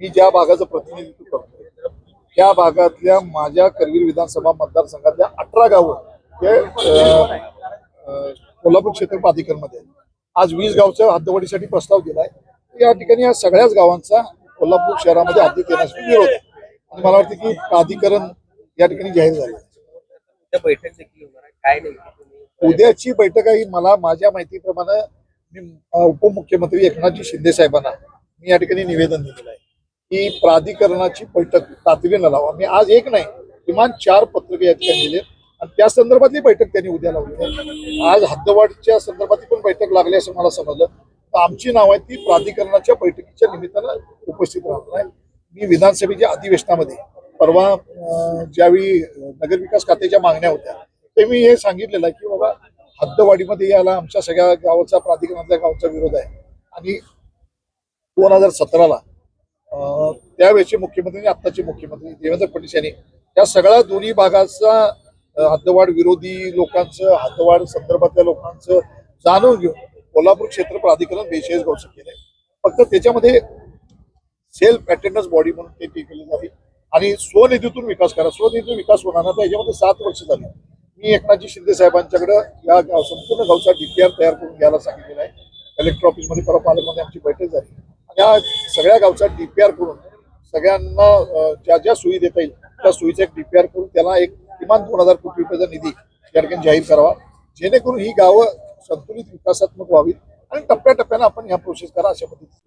मी ज्या भागाचं प्रतिनिधित्व करतो त्या भागातल्या माझ्या करवीर विधानसभा मतदारसंघातल्या अठरा गावं हे कोल्हापूर क्षेत्र प्राधिकरणमध्ये. आज वीस गावच्या हद्दवाढीसाठी प्रस्ताव दिलाय. या ठिकाणी या सगळ्याच गावांचा कोल्हापूर शहरामध्ये हद्दीत येण्यासाठी विरोध आणि मला वाटतं की प्राधिकरण या ठिकाणी जाहीर झालं उद्याची बैठक आहे मला माझ्या माहितीप्रमाणे मी उपमुख्यमंत्री एकनाथजी शिंदे साहेबांना मी या ठिकाणी निवेदन दिलेलं आहे. की प्राधिकरणाची बैठक तातडीनं लावा. मी आज एक नाही किमान चार पत्रके या ठिकाणी दिले आणि त्या संदर्भातली बैठक त्यांनी उद्या लावली आहे. आज हद्दवाढीच्या संदर्भातली पण बैठक लागली असं मला समजलं. तर आमची नाव आहे ती प्राधिकरणाच्या बैठकीच्या निमित्तानं उपस्थित राहणार आहे. मी विधानसभेच्या अधिवेशनामध्ये परवा ज्यावेळी नगरविकास खात्याच्या मागण्या होत्या ते मी हे सांगितलेलं आहे की बाबा हद्दवाढीमध्ये याला आमच्या सगळ्या गावाचा प्राधिकरणातल्या गावचा विरोध आहे. आणि दोन हजार सतराला त्यावेळेचे मुख्यमंत्री आणि आत्ताचे मुख्यमंत्री देवेंद्र फडणवीस यांनी या सगळ्या दोन्ही भागाचा हद्दवाढ विरोधी लोकांचं हद्दवाढ संदर्भातल्या लोकांचं जाणून घेऊन कोल्हापूर क्षेत्र प्राधिकरण बेचाळीस गावचं केलंय फक्त त्याच्यामध्ये सेल्फ अटेंडन्स बॉडी म्हणून ते केली जावी आणि स्वनिधीतून विकास करा. स्वनिधीतून विकास होणार नाही याच्यामध्ये सात वर्ष झाली. मी एकनाथजी शिंदे साहेबांच्याकडे या गाव संपूर्ण गावचा डीपीआर तयार करून घ्यायला सांगितलेला आहे. कलेक्टर ऑफिसमध्ये परवा पालकमध्ये आमची बैठक झाली. आणि या सगळ्या गावचा डीपीआर करून सगळ्यांना ज्या ज्या सुविधा देता येईल त्या सुविधा एक डीपीआर करून त्याला एक किमान दोन हजार कोटी रुपयाचा निधी या ठिकाणी जाहीर करावा. जेणेकरून ही गावं संतुलित विकासात्मक व्हावीत आणि टप्प्याटप्प्यानं आपण ह्या प्रोसेस करा अशा पद्धतीने